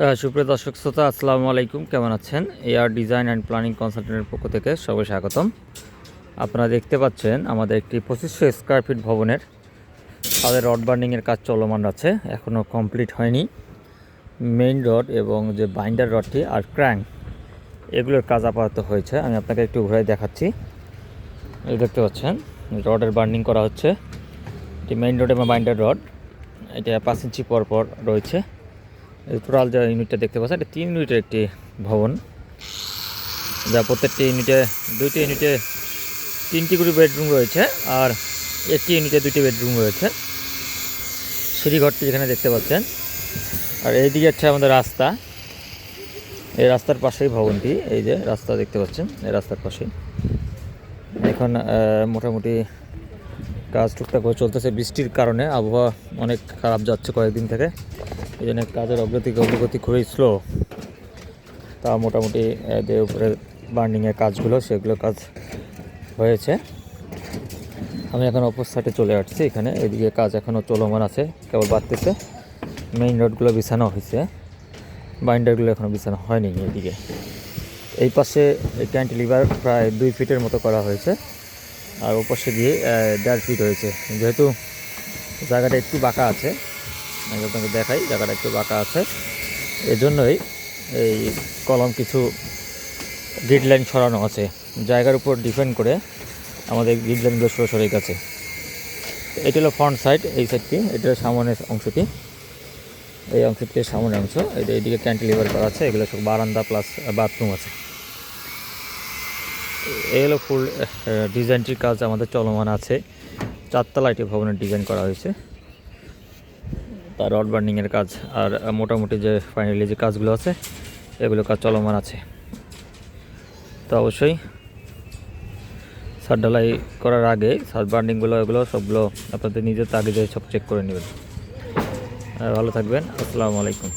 সুপ্রিয় দর্শক শ্রোতা, আসসালামু আলাইকুম। কেমন আছেন? এআর ডিজাইন অ্যান্ড প্ল্যানিং কনসালটেন্টের পক্ষ থেকে সবাই স্বাগতম। আপনারা দেখতে পাচ্ছেন আমাদের একটি পঁচিশশো স্কোয়ার ফিট ভবনের। তাদের রড বার্নিংয়ের কাজ চলমান আছে এখনও কমপ্লিট হয়নি। মেইন রড এবং যে বাইন্ডার রডটি আর ক্র্যাঙ্ক এগুলোর কাজ আপাতত হয়েছে। আমি আপনাকে একটু ঘুরে দেখাচ্ছি। এই দেখতে পাচ্ছেন রডের বার্নিং করা হচ্ছে। এটি মেইন রড এবং বাইন্ডার রড এটা পাঁচ ইঞ্চি পর পর রয়েছে। টোটাল যে ইউনিটটা দেখতে পাচ্ছেন, এটা তিন ইউনিটের একটি ভবন। যা প্রত্যেকটি ইউনিটে দুইটি ইউনিটে তিনটি করে বেডরুম রয়েছে আর একটি ইউনিটে দুটি বেডরুম রয়েছে। সিঁড়িঘরটি যেখানে দেখতে পাচ্ছেন। আর এইদিকে হচ্ছে আমাদের রাস্তা। এই রাস্তার পাশেই ভবনটি, এই যে রাস্তা দেখতে পাচ্ছেন, এই রাস্তার পাশেই। এখন মোটামুটি কাজ টুকটাক চলতেছে। বৃষ্টির কারণে আবহাওয়া অনেক খারাপ যাচ্ছে কয়েকদিন থেকে। এই জন্য কাজের অগ্রতি অগ্রগতি খুবই স্লো তা মোটামুটি যে উপরে বার্নিংয়ের কাজগুলো, সেগুলো কাজ হয়েছে। আমি এখন অপর সাইডে চলে আসছি এখানে। এদিকে কাজ এখনও চলমান আছে, কেবল বাড়তেছে। মেইন রোডগুলো বিছানো হয়েছে। বাইন্ডারগুলো এখনও বিছানো হয়নি এদিকে। এই পাশে ক্যান্টিলিভার প্রায় দুই ফিটের মতো করা হয়েছে। আর ওপাশে গিয়ে দেড় ফিট হয়েছে। যেহেতু জায়গাটা একটু বাঁকা আছে আমি আপনাকে দেখাই, জায়গাটা একটু বাঁকা আছে। এজন্যই এই কলম কিছু গ্রিড লাইন সরানো আছে। জায়গার উপর ডিপেন্ড করে আমাদের গ্রিড লাইনগুলো সরে সরে গেছে। এটা হলো ফ্রন্ট সাইড এই সাইডটি এটা সামনের অংশটি। এই অংশটির সামনের অংশ এটা এইদিকে ক্যান্টিলিভার করা আছে, এগুলো সব বারান্দা প্লাস বাথরুম আছে। এই হলো ফুল ডিজাইনটির কাজ আমাদের চলমান আছে। চারতলা এটি ভবনের ডিজাইন করা হয়েছে। তার রড বার্নিংয়ের কাজ আর মোটামুটি যে ফাইনালি যে কাজগুলো আছে, এগুলো কাজ চলমান আছে। তো অবশ্যই সার ঢালাই করার আগে সার বার্নিংগুলো, এগুলো সবগুলো আপনাদের নিজের তাগিদে সব চেক করে নেবেন। আর ভালো থাকবেন। আসসালামু আলাইকুম।